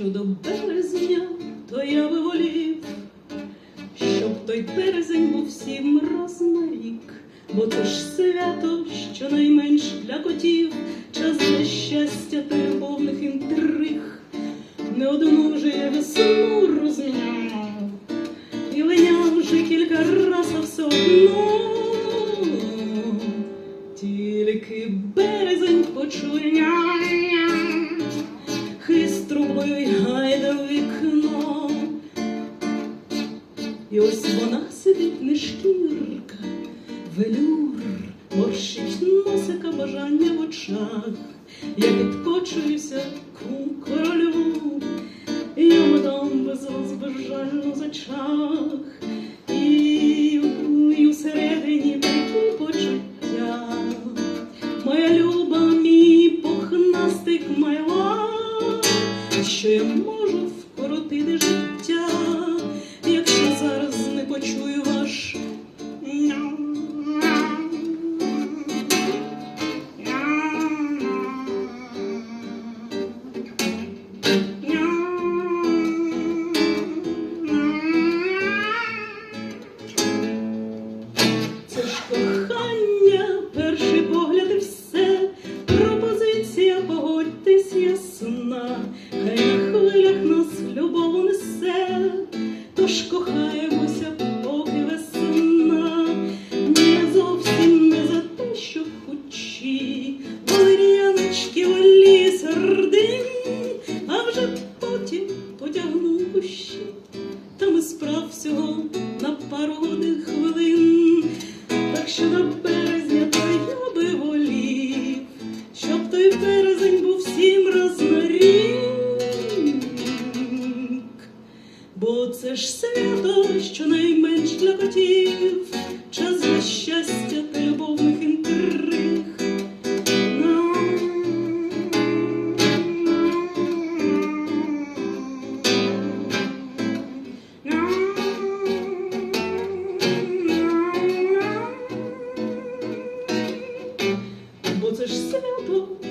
щодо березня, то я би волів, щоб той березень був всім раз на рік, бо це ж свято, що найменш для котів, час для щастя І ось вона сидить не шкірка, велюр, морщить носика бажання в очах. Я підкочуюся ку королю, я мадам без вас безжально в очах. І, і усередині такі почуття. Моя люба, мій пухнастик майла, що я можу вкоротити життя, валер'яночки в ліс ордин, а вже потім потягну кущі. Та ми справ всього на пару годин хвилин, так що до березня то я би волів, щоб той березень був всім раз на рік. Бо це ж свято, що найменш для котів, час для щастя Бо це ж